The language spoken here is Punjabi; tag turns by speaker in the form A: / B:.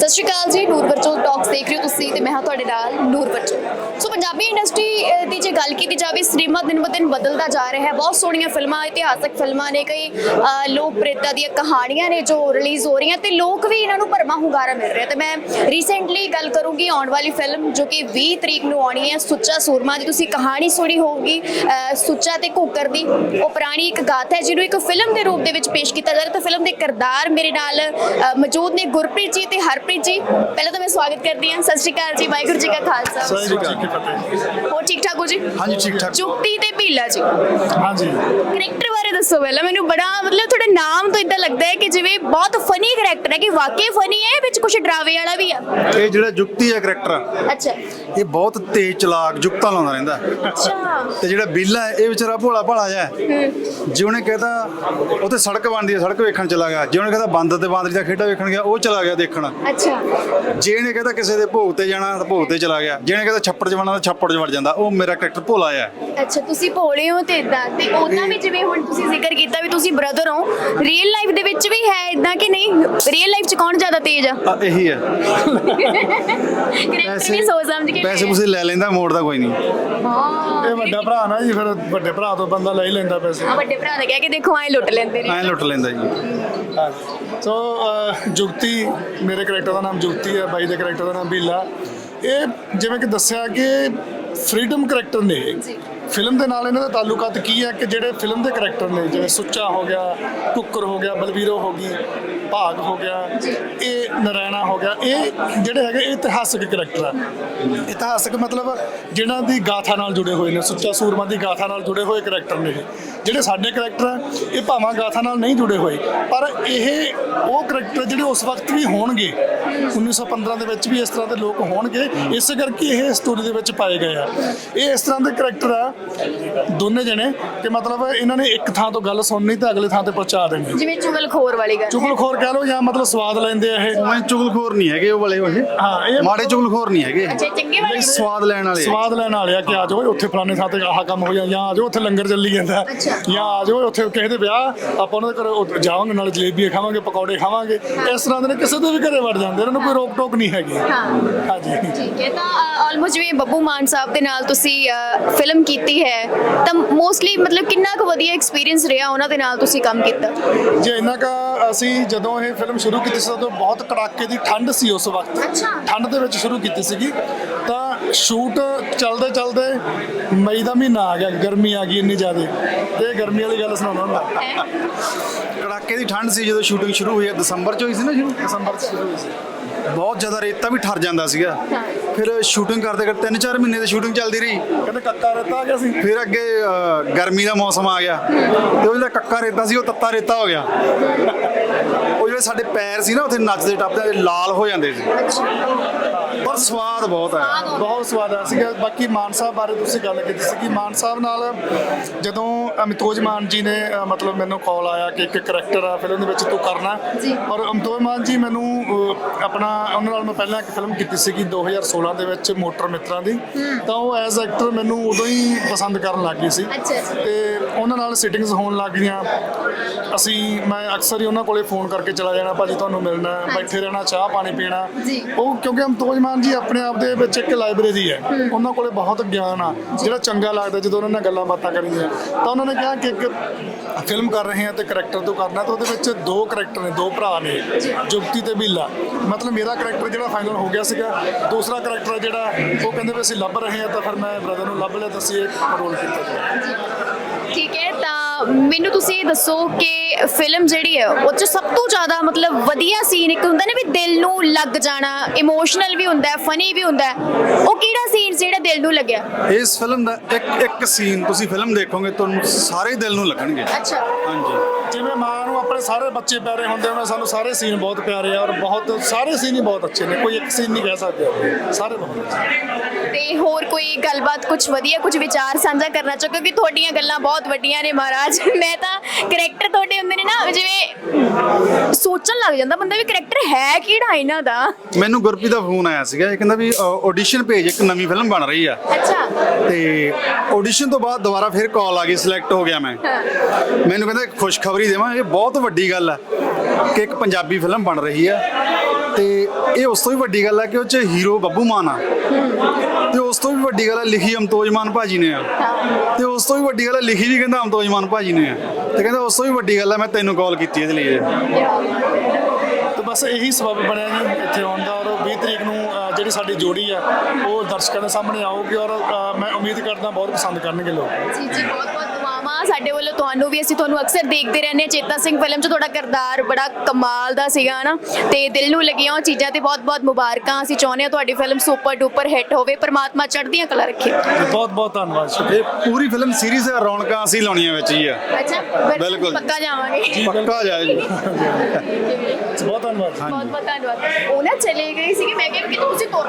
A: ਸਤਿ ਸ਼੍ਰੀ ਅਕਾਲ ਜੀ ਨੂਰ ਵਰਚੋ ਟਾਕਸ ਦੇਖ ਰਹੇ ਹੋ ਤੁਸੀਂ ਤੇ ਮੈਂ ਹਾਂ ਤੁਹਾਡੇ ਨਾਲ ਨੂਰ ਵਰਚੋ ਸੋ ਪੰਜਾਬੀ ਇੰਡਸਟਰੀ ਦੀ ਜੇ ਗੱਲ ਕੀਤੀ ਜਾਵੇ ਸਿਨੇਮਾ ਦਿਨ ਬ ਦਿਨ ਬਦਲਦਾ ਜਾ ਰਿਹਾ ਹੈ। ਬਹੁਤ ਸੋਹਣੀਆਂ ਫਿਲਮਾਂ ਇਤਿਹਾਸਕ ਫਿਲਮਾਂ ਨੇ ਕਈ ਅ, ਲੋਕ ਪ੍ਰਿਯਤਾ ਦੀਆਂ ਕਹਾਣੀਆਂ ਨੇ ਜੋ ਰਿਲੀਜ਼ ਹੋ ਰਹੀਆਂ ਤੇ ਲੋਕ ਵੀ ਇਹਨਾਂ ਨੂੰ ਭਰਮਾ ਹੁੰਗਾਰਾ ਮਿਲ ਰਿਹਾ ਤੇ ਮੈਂ ਰੀਸੈਂਟਲੀ ਗੱਲ ਕਰੂੰਗੀ ਆਉਣ ਵਾਲੀ ਫਿਲਮ ਜੋ ਕਿ 20 ਤਰੀਕ ਨੂੰ ਆਉਣੀ ਹੈ ਸੁੱਚਾ ਸੂਰਮਾ ਦੀ। ਤੁਸੀਂ ਕਹਾਣੀ ਸੁਣੀ ਹੋਊਗੀ ਸੁੱਚਾ ਤੇ ਘੂਕਰ ਦੀ। ਉਹ ਪੁਰਾਣੀ ਇੱਕ ਗਾਥਾ ਹੈ ਜਿਹਨੂੰ ਇੱਕ ਫਿਲਮ ਦੇ ਰੂਪ ਦੇ ਵਿੱਚ ਪੇਸ਼ ਕੀਤਾ ਜਾ ਰਿਹਾ ਤੇ ਫਿਲਮ ਦੇ ਕਿਰਦਾਰ ਮੇਰੇ ਨਾਲ ਮੌਜੂਦ ਨੇ ਗੁਰਪ੍ਰੀਤ ਜੀ ਤੇ ਹਰਪ੍ਰੀਤ ਜੀ ਪਹਿਲਾਂ ਤਾਂ ਮੈਂ ਸਵਾਗਤ ਕਰਦੀ ਹਾਂ। ਸਤਿ ਸ਼੍ਰੀ ਅਕਾਲ ਜੀ ਵਾਹਿਗੁਰੂ ਜੀ ਕਾ ਖਾਲਸਾ।
B: ਸਤਿ ਸ਼੍ਰੀ ਅਕਾਲ
A: ਹੋਰ ਠੀਕ ਠਾਕ ਹੋ ਜੀ?
B: ਹਾਂਜੀ ਠੀਕ ਠਾਕ।
A: ਚੁਕਤੀ ਤੇ ਭੀਲਾ ਜੀ।
B: ਹਾਂਜੀ।
A: ਕਰੈਕਟਰ ਬਾਰੇ ਦੱਸੋ ਪਹਿਲਾਂ। ਮੈਨੂੰ ਬੜਾ ਮਤਲਬ ਤੁਹਾਡੇ ਨਾਮ ਤੋਂ ਇਦਾਂ ਲੱਗਦਾ ਹੈ ਕਿ ਜਿਵੇਂ ਬਹੁਤ ਫਨੀ ਕਰੈਕਟਰ ਹੈ ਕਿ ਵਾਕਈ ਫਨੀ ਹੈ ਵਿੱਚ ਕੁਝ ਡਰਾਵੇ ਵਾਲਾ ਵੀ ਆ।
B: ਇਹ ਜਿਹੜਾ ਜੁਗਤੀ ਹੈ ਕਰੈਕਟਰ
A: ਅੱਛਾ।
B: ਇਹ ਬਹੁਤ ਤੇਜ਼ ਚਲਾਕ ਜੁਗਤਾਂ ਲਾਉਂਦਾ ਰਹਿੰਦਾ।
A: ਅੱਛਾ।
B: ਤੇ ਜਿਹੜਾ ਬੀਲਾ ਹੈ ਇਹ ਵਿਚਾਰਾ ਭੋਲਾ ਭਾਲਾ ਜਿਹਾ ਜੇ ਉਹਨੇ ਕਹਤਾ ਉੱਥੇ ਸੜਕ ਬਣਦੀ ਹੈ ਸੜਕ ਵੇਖਣ ਚਲਾ ਗਿਆ। ਜੇ ਉਹਨੇ ਕਹਤਾ ਬੰਦ ਤੇ ਬਾਂਦਰੀ ਦਾ ਖੇਡਾ ਵੇਖਣ ਗਿਆ ਉਹ ਚਲਾ ਗਿਆ ਦੇਖਣ।
A: ਅੱਛਾ।
B: ਜੇ ਇਹਨੇ ਕਹਤਾ ਕਿਸੇ ਦੇ ਭੋਗ ਤੇ ਜਾਣਾ ਤਾਂ ਭੋਗ ਤੇ ਚਲਾ ਗਿਆ। ਜੇ ਇਹਨੇ ਕਹਤਾ ਛੱਪੜ 'ਚ ਵੜਨਾ ਤਾਂ ਛੱਪੜ 'ਚ ਵੜ ਜਾਂਦਾ। ਉਹ ਮੇਰਾ ਕਰੈਕਟਰ ਭੋਲਾ ਹੈ
A: ਅੱਛਾ ਤੁਸੀਂ ਭੋਲੇ ਹੋ ਤੇ ਇਦਾਂ ਤੇ ਉਹਨਾਂ ਵੀ ਜਿਵੇਂ ਹੁਣ ਤੁਸੀਂ ਜ਼ਿਕਰ ਕੀਤਾ ਵੀ ਤੁਸੀਂ ਬ੍ਰਦਰ ਹੋ। ਰੀਅਲ ਲਾਈਫ ਦੇ ਵਿੱਚ ਵੀ ਹੈ ਇਦਾਂ ਕਿ ਨਹੀਂ? ਰੀਅਲ ਲਾਈਫ 'ਚ ਕੌਣ ਜ਼ਿਆਦਾ ਤੇਜ਼ ਆ?
B: ਆ, ਇਹੀ ਹੈ
A: ਕਰੈਕਟਰ ਵੀ ਸੋਚ ਸਮਝ ਕੇ
B: ਪੈਸੇ ਪੂਸੇ ਲੈ ਲੈਂਦਾ ਮੋੜਦਾ ਕੋਈ ਨਹੀਂ।
A: ਹਾਂ
C: ਇਹ ਵੱਡਾ ਭਰਾ ਨਾ ਜੀ ਫਿਰ ਵੱਡੇ ਭਰਾ ਤੋਂ ਬੰਦਾ ਲੈ ਹੀ ਲੈਂਦਾ ਪੈਸੇ।
A: ਆ ਵੱਡੇ ਭਰਾ ਨੇ ਕਿਹਾ ਕਿ ਦੇਖੋ ਐ ਲੁੱਟ ਲੈਂਦੇ ਨੇ।
B: ਐਂ ਲੁੱਟ ਲੈਂਦਾ ਜੀ।
C: ਸੋ ਅਹ, ਜੁਗਤੀ ਮੇਰੇ ਕੈਰੈਕਟਰ ਦਾ ਨਾਮ ਜੁਗਤੀ ਹੈ ਬਾਈ ਦੇ ਕੈਰੈਕਟਰ ਦਾ ਨਾਮ ਬੀਲਾ। ਇਹ ਜਿਵੇਂ ਕਿ ਦੱਸਿਆ ਕਿ ਫ੍ਰੀडम ਕੈਰੈਕਟਰ ਨੇ ਫਿਲਮ ਦੇ ਨਾਲ ਇਹਨਾਂ ਦਾ ਤਾਲੁਕਾਤ ਕੀ ਹੈ ਕਿ ਜਿਹੜੇ ਫਿਲਮ ਦੇ ਕੈਰੈਕਟਰ ਨੇ, ਜਿਵੇਂ ਸੁੱਚਾ ਹੋ ਗਿਆ, ਕੁੱਕਰ ਹੋ ਗਿਆ, ਬਲਵੀਰੋ ਹੋ ਗਈ, ਭਾਗ ਹੋ ਗਿਆ, ਇਹ ਨਰਾਇਣਾ ਹੋ ਗਿਆ, ਇਹ ਜਿਹੜੇ ਹੈਗੇ ਇਤਿਹਾਸਿਕ ਇਤਿਹਾਸਕ ਕੈਰੈਕਟਰ ਆ। ਇਤਿਹਾਸਕ ਮਤਲਬ ਜਿਨ੍ਹਾਂ ਦੀ ਗਾਥਾ ਨਾਲ ਜੁੜੇ ਹੋਏ ਨੇ, ਸੁੱਚਾ ਸੂਰਮਾ ਦੀ ਗਾਥਾ ਨਾਲ ਜੁੜੇ ਹੋਏ ਕੈਰੈਕਟਰ ਨੇ ਜਿਹੜੇ ਸਾਡੇ ਕੈਰੈਕਟਰ ਆ, ਇਹ ਭਾਵਾਂ ਗਾਥਾ ਨਾਲ ਨਹੀਂ ਜੁੜੇ ਹੋਏ, ਪਰ ਇਹ ਉਹ ਕੈਰੈਕਟਰ ਜਿਹੜੇ ਉਸ ਵਕਤ ਵੀ ਹੋਣਗੇ 1915 ਦੇ ਵਿੱਚ ਵੀ ਇਸ ਤਰ੍ਹਾਂ ਦੇ ਲੋਕ ਹੋਣਗੇ। ਇਸੇ ਕਰਕੇ ਇਹ ਸਟੋਰੀ ਦੇ ਵਿੱਚ ਪਾਏ ਗਏ ਆ। ਇਹ ਇਸ ਤਰ੍ਹਾਂ ਦੇ ਕੈਰੈਕਟਰ ਆ ਦੋਨੇ ਜਣੇ ਕਿ ਮਤਲਬ ਇਹਨਾਂ ਨੇ ਇੱਕ ਥਾਂ ਤੋਂ ਗੱਲ ਸੁਣਨੀ ਤੇ ਅਗਲੇ ਥਾਂ ਤੇ ਪਹੁੰਚਾ ਦੇਣੀ।
A: ਜਿਵੇਂ ਚੁਗਲਖੋਰ ਵਾਲੀ ਗੱਲ।
C: ਚੁਗਲਖੋਰ ਕਹਿ ਲਓ ਜਾਂ ਮਤਲਬ ਸਵਾਦ ਲੈਂਦੇ ਆ ਇਹ।
B: ਉਵੇਂ ਚੁਗਲਖੋਰ ਨਹੀਂ ਹੈਗੇ ਉਹ ਵਾਲੇ ਉਹ
C: ਹਾਂ, ਇਹ-
B: ਮਾੜੇ ਚੁਗਲਖੋਰ ਨਹੀਂ ਹੈਗੇ।
A: ਅੱਛਾ ਚੰਗੇ ਵਾਲੇ
B: ਸਵਾਦ ਲੈਣ ਵਾਲੇ।
C: ਸਵਾਦ ਲੈਣ ਵਾਲੇ ਆ ਕਿ ਆ ਜਾਓ ਉੱਥੇ ਫਲਾਣੇ ਥਾਂ ਤੇ ਆਹ ਕੰਮ ਹੋ ਜਾ ਜਾਂ ਆ ਜਾਓ ਉੱਥੇ ਲੰਗਰ ਚੱਲੀ ਜਾਂਦਾ।
A: ਅੱਛਾ।
C: ਜਾਂ ਆ ਜਾਓ ਉੱਥੇ ਕਿਸੇ ਦੇ ਵਿਆਹ ਆਪਾਂ ਉਹਨਾਂ ਦੇ ਘਰ ਉੱਥੇ ਜਾਵਾਂਗੇ ਨਾਲ ਜਲੇਬੀ ਖਾਵਾਂਗੇ ਪਕੌੜੇ ਖਾਵਾਂਗੇ। ਇਸ ਤਰ੍ਹਾਂ ਦੇ ਨੇ ਕਿਸੇ ਦੇ ਵੀ ਘਰੇ ਵੜ ਜਾਂਦੇ ਇਹਨਾਂ ਨੂੰ ਕੋਈ ਰੋਕ ਟੋਕ ਨਹੀਂ ਹੈਗੀ।
A: ਹਾਂ।
C: ਹਾਂਜੀ।
A: ਠੀਕ ਹੈ ਤਾਂ ਆਲਮੋਸਟ ਜਿਵੇਂ ਬੱਬੂ ਮਾਨ ਸਾਹਿਬ ਦੇ ਨਾਲ ਤੁਸੀਂ ਫਿਲਮ ਕੀਤੀ ਹੈ ਤਾਂ ਮੋਸਟਲੀ ਮਤਲਬ ਕਿੰਨਾ ਕੁ ਵਧੀਆ ਐਕਸਪੀਰੀਅੰਸ ਰਿਹਾ ਉਹਨਾਂ ਦੇ ਨਾਲ ਤੁਸੀਂ ਕੰਮ ਕੀਤਾ?
C: ਜੇ ਇੰਨਾ ਕਾ ਅਸੀਂ ਜਦੋਂ ਇਹ ਫਿਲਮ ਸ਼ੁਰੂ ਕੀਤੀ ਸੀ ਉਦੋਂ ਬਹੁਤ ਕੜਾਕੇ ਦੀ ਠੰਡ ਸੀ ਉਸ ਵਕਤ। ਠੰਡ ਦੇ ਵਿੱਚ ਸ਼ੁਰੂ ਕੀਤੀ ਸੀਗੀ। ਸ਼ੂਟ ਚੱਲਦੇ ਚੱਲਦੇ ਮਈ ਦਾ ਮਹੀਨਾ ਆ ਗਿਆ ਗਰਮੀ ਆ ਗਈ ਇੰਨੀ ਜ਼ਿਆਦਾ। ਤੇ ਗਰਮੀ ਵਾਲੀ ਗੱਲ ਸੁਣਾਉਣਾ ਹੁੰਦਾ।
B: ਕੜਾਕੇ ਦੀ ਠੰਡ ਸੀ ਜਦੋਂ ਸ਼ੂਟਿੰਗ ਸ਼ੁਰੂ ਹੋਈ ਹੈ ਦਸੰਬਰ ਚ ਹੋਈ ਸੀ ਨਾ ਸ਼ੁਰੂ?
C: ਦਸੰਬਰ ਚ ਸ਼ੁਰੂ ਹੋਈ ਸੀ।
B: ਬਹੁਤ ਜ਼ਿਆਦਾ ਰੇਤਾ ਵੀ ਠਰ ਜਾਂਦਾ ਸੀਗਾ। ਫਿਰ ਸ਼ੂਟਿੰਗ ਕਰਦੇ ਕਰਦੇ 3-4 ਮਹੀਨੇ ਦੀ ਸ਼ੂਟਿੰਗ ਚੱਲਦੀ ਰਹੀ।
C: ਕਹਿੰਦੇ ਕੱਕਾ ਰੇਤਾ ਆ ਗਿਆ ਸੀ।
B: ਫਿਰ ਅੱਗੇ ਗਰਮੀ ਦਾ ਮੌਸਮ ਆ ਗਿਆ। ਤੇ ਉਹ ਜਿਹੜਾ ਕੱਕਾ ਰੇਤਾ ਸੀ ਉਹ ਤੱਤਾ ਰੇਤਾ ਹੋ ਗਿਆ। ਜਿਹੜੇ ਸਾਡੇ ਪੈਰ ਸੀ ਨਾ ਉੱਥੇ ਨੱਚਦੇ ਟੱਪਦੇ ਲਾਲ ਹੋ ਜਾਂਦੇ ਸੀ। ਪਰ ਸਵਾਦ ਬਹੁਤ ਹੈ
C: ਬਹੁਤ ਸਵਾਦ ਆ ਸੀਗਾ। ਬਾਕੀ ਮਾਨ ਸਾਹਿਬ ਬਾਰੇ ਤੁਸੀਂ ਗੱਲ ਕੀਤੀ ਸੀ ਕਿ ਮਾਨ ਸਾਹਿਬ ਨਾਲ ਜਦੋਂ ਅਮਿਤੋਜ ਮਾਨ ਜੀ ਨੇ ਮਤਲਬ ਮੈਨੂੰ ਕਾਲ ਆਇਆ ਕਿ ਇੱਕ ਕਰੈਕਟਰ ਆ ਫਿਲਮ ਦੇ ਵਿੱਚ ਤੂੰ ਕਰਨਾ। ਔਰ ਅਮਿਤੋਜ ਮਾਨ ਜੀ ਮੈਨੂੰ ਆਪਣਾ ਉਹਨਾਂ ਨਾਲ ਮੈਂ ਪਹਿਲਾਂ ਇੱਕ ਫਿਲਮ ਕੀਤੀ ਸੀਗੀ 2016 ਦੇ ਵਿੱਚ ਮੋਟਰ ਮਿੱਤਰਾਂ ਦੀ। ਤਾਂ ਉਹ ਐਜ਼ ਐਕਟਰ ਮੈਨੂੰ ਉਦੋਂ ਹੀ ਪਸੰਦ ਕਰਨ ਲੱਗ ਗਈ ਸੀ। ਤੇ ਉਹਨਾਂ ਨਾਲ ਸਿਟਿੰਗਸ ਹੋਣ ਲੱਗ ਗਈਆਂ। ਅਸੀਂ ਮੈਂ ਅਕਸਰ ਹੀ ਉਹਨਾਂ ਕੋਲੇ ਫੋਨ ਕਰਕੇ ਚਲਾ ਜਾਣਾ ਭਾਜੀ ਤੁਹਾਨੂੰ ਮਿਲਣਾ ਬੈਠੇ ਰਹਿਣਾ ਚਾਹ ਪਾਣੀ ਪੀਣਾ। ਉਹ ਕਿਉਂਕਿ ਅਮਤੋਜ ਮਾਨ ਜੀ ਆਪਣੇ ਆਪ ਦੇ ਵਿੱਚ ਇੱਕ ਲਾਇਬ੍ਰੇਰੀ ਹੈ। ਉਹਨਾਂ ਕੋਲੇ ਬਹੁਤ ਗਿਆਨ ਆ। ਜਿਹੜਾ ਚੰਗਾ ਲੱਗਦਾ ਜਦੋਂ ਉਹਨਾਂ ਨਾਲ ਗੱਲਾਂ ਬਾਤਾਂ ਕਰੀਆਂ। ਤਾਂ ਉਹਨਾਂ ਨੇ ਕਿਹਾ ਕਿ ਇੱਕ ਫਿਲਮ ਕਰ ਰਹੇ ਹਾਂ ਤੇ ਕਰੈਕਟਰ ਤੋਂ ਕਰਨਾ ਤਾਂ ਉਹਦੇ ਵਿੱਚ ਦੋ ਕਰੈਕਟਰ ਨੇ ਦੋ ਭਰਾ ਨੇ ਜੁਗਤੀ ਤੇ ਬੀਲਾ। ਮਤਲਬ ਮੇਰਾ ਕਰੈਕਟਰ ਜਿਹੜਾ ਫਾਈਨਲ ਹੋ ਗਿਆ ਸੀਗਾ ਦੂਸਰਾ ਕਰੈਕਟਰ ਜਿਹੜਾ ਉਹ ਕਹਿੰਦੇ ਵੀ ਅਸੀਂ ਲੱਭ ਰਹੇ ਹਾਂ ਤਾਂ ਫਿਰ ਮੈਂ ਬ੍ਰਦਰ ਨੂੰ ਲੱਭ ਲਿਆ ਤਾਂ ਅਸੀਂ ਇਹ ਰੋਲ ਕੀਤਾ
A: ਠੀਕ ਹੈ ਤਾਂ ਮੈਨੂੰ ਤੁਸੀਂ ਇਹ ਦੱਸੋ ਕਿ ਫਿਲਮ ਜਿਹੜੀ ਹੈ ਉਹ ਚ ਸਭ ਤੋਂ ਜ਼ਿਆਦਾ ਮਤਲਬ ਵਧੀਆ ਸੀਨ ਇੱਕ ਹੁੰਦਾ ਨਾ ਵੀ ਦਿਲ ਨੂੰ ਲੱਗ ਜਾਣਾ ਇਮੋਸ਼ਨਲ ਵੀ ਹੁੰਦਾ ਹੈ ਫਨੀ ਵੀ ਹੁੰਦਾ ਹੈ ਉਹ ਕਿਹੜਾ ਸੀਨ ਜਿਹੜਾ ਦਿਲ ਨੂੰ ਲੱਗਿਆ?
B: ਇਸ ਫਿਲਮ ਦਾ ਇੱਕ ਇੱਕ ਸੀਨ ਤੁਸੀਂ ਫਿਲਮ ਦੇਖੋਗੇ ਤੁਹਾਨੂੰ ਸਾਰੇ ਦਿਲ ਨੂੰ ਲੱਗਣਗੇ।
A: ਅੱਛਾ।
B: ਹਾਂਜੀ।
C: ਜਿਵੇਂ ਮਾਂ ਨੂੰ ਸਾਰੇ ਬੱਚੇ ਪਿਆਰੇ ਹੁੰਦੇ ਉਹਨਾਂ ਸਾਨੂੰ ਸਾਰੇ ਸੀਨ ਬਹੁਤ ਪਿਆਰੇ ਆ ਔਰ ਬਹੁਤ, ਸਾਰੇ ਸੀਨ ਹੀ ਬਹੁਤ ਅੱਛੇ ਨੇ, ਕੋਈ ਇੱਕ ਸੀਨ ਨਹੀਂ ਕਹਿ ਸਕਦੇ ਆਪਾਂ। ਸਾਰੇ ਬਹੁਤ ਅੱਛੇ
A: ਤੇ ਹੋਰ ਕੋਈ ਗੱਲਬਾਤ ਕੁਝ ਵਧੀਆ ਕੁਝ ਵਿਚਾਰ ਸਾਂਝਾ ਕਰਨਾ ਚਾਹੋ ਕਿਉਂਕਿ ਤੁਹਾਡੀਆਂ ਗੱਲਾਂ ਬਹੁਤ ਵੱਡੀਆਂ ਨੇ ਮਹਾਰਾਜ ਮੈਂ ਤਾਂ ਕਰੈਕਟਰ ਤੁਹਾਡੇ ਹੁੰਦੇ ਨੇ ਨਾ, ਜਿਵੇਂ ਸੋਚਣ ਲੱਗ ਜਾਂਦਾ ਬੰਦਾ ਵੀ ਕਰੈਕਟਰ ਹੈ ਕਿਹੜਾ ਇਹਨਾਂ ਦਾ?
B: ਮੈਨੂੰ ਗੁਰਪ੍ਰੀਤ ਦਾ ਫੋਨ ਆਇਆ ਸੀਗਾ ਇਹ ਕਹਿੰਦਾ ਵੀ ਆਡੀਸ਼ਨ ਭੇਜ ਇੱਕ ਨਵੀਂ ਫਿਲਮ ਬਣ ਰਹੀ ਆ।
A: ਅੱਛਾ।
B: ਤੇ ਆਡੀਸ਼ਨ ਤੋਂ ਬਾਅਦ ਦੁਬਾਰਾ ਫਿਰ ਕਾਲ ਆ ਗਈ ਸਿਲੈਕਟ ਹੋ ਗਿਆ ਮੈਂ। ਮੈਨੂੰ ਕਹਿੰਦਾ ਇੱਕ ਖੁਸ਼ਖਬਰੀ ਦੇਵਾਂ ਇਹ ਬਹੁਤ ਵੱਡੀ ਗੱਲ ਹੈ ਕਿ ਇੱਕ ਪੰਜਾਬੀ ਫਿਲਮ ਬਣ ਰਹੀ ਆ। ਤੇ ਇਹ ਉਸ ਤੋਂ ਵੀ ਵੱਡੀ ਗੱਲ ਹੈ ਕਿ ਉਹ ਚ ਹੀਰੋ ਬੱਬੂ ਮਾਨ ਆ। ਤੇ ਉਸ ਤੋਂ ਵੀ ਵੱਡੀ ਗੱਲ ਹੈ ਲਿਖੀ ਅਮਤੋਜ ਮਾਨ ਭਾਜੀ ਨੇ ਆ। ਤੇ ਉਸ ਤੋਂ ਵੀ ਵੱਡੀ ਗੱਲ ਹੈ ਲਿਖੀ ਵੀ ਕਹਿੰਦਾ ਅਮਤੋਜ ਮਾਨ ਭਾਜੀ ਨੇ ਆ। ਤੇ ਕਹਿੰਦਾ ਉਸ ਤੋਂ ਵੀ ਵੱਡੀ ਗੱਲ ਹੈ ਮੈਂ ਤੈਨੂੰ ਕਾਲ ਕੀਤੀ ਇਹਦੇ ਲਈ।
C: ਤੇ ਬਸ ਇਹੀ ਸਬਬ ਬਣਿਆ ਜੀ ਇੱਥੇ ਆਉਣ ਦਾ ਔਰ 20 ਤਰੀਕ ਨੂੰ ਜਿਹੜੀ ਸਾਡੀ ਜੋੜੀ ਆ ਉਹ ਦਰਸ਼ਕਾਂ ਦੇ ਸਾਹਮਣੇ ਆਊਗੀ ਔਰ ਮੈਂ ਉਮੀਦ ਕਰਦਾ ਬਹੁਤ ਪਸੰਦ ਕਰਨਗੇ ਲੋਕ।
A: ਜੀ ਜੀ ਬਹੁਤ ਬਹੁਤ ਦੁਆਵਾਂ ਸਾਡੇ ਵੱਲੋਂ ਤੁਹਾਨੂੰ ਵੀ ਅਸੀਂ ਤੁਹਾਨੂੰ ਅਕਸਰ ਦੇਖਦੇ ਰਹਿੰਦੇ ਹਾਂ। ਚੇਤਾ ਸਿੰਘ ਫਿਲਮ 'ਚ ਤੁਹਾਡਾ ਕਿਰਦਾਰ ਬੜਾ ਕਮਾਲ ਦਾ ਸੀਗਾ ਨਾ ਤੇ ਦਿਲ ਨੂੰ ਲੱਗੀਆਂ ਉਹ ਚੀਜ਼ਾਂ ਤੇ ਬਹੁਤ ਬਹੁਤ ਮੁਬਾਰਕਾਂ। ਅਸੀਂ ਚਾਹੁੰਦੇ ਹਾਂ ਤੁਹਾਡੀ ਫਿਲਮ ਸੁਪਰ ਡੂਪਰ ਹਿੱਟ ਹੋਵੇ। ਪਰਮਾਤਮਾ ਚੜ੍ਹਦੀਆਂ ਕਲਾ ਰੱਖੇ।
C: ਬਹੁਤ ਬਹੁਤ ਧੰਨਵਾਦ ਸ਼ੁਕਰੀਆ।
B: ਇਹ ਪੂਰੀ ਫਿਲਮ ਸੀਰੀਜ਼ ਰੌਣਕਾਂ ਅਸੀਂ ਲਾਉਣੀਆਂ ਵਿੱਚ ਹੀ ਆ।
A: ਅੱਛਾ
B: ਬਿਲਕੁਲ।
A: ਪੱਕਾ ਜਾਵਾਂਗੇ।
B: ਪੱਕਾ ਜਾਏ ਜੀ।
C: ਬਹੁਤ ਧੰਨਵਾਦ।
A: ਬਹੁਤ ਬਹੁਤ ਧੰਨਵਾਦ। ਉਹ ਨਾ ਚਲੇ ਗਏ ਸੀਗੇ ਮੈਂ ਕਿਹਾ ਕਿ ਤੁਸੀਂ ਤੁਰ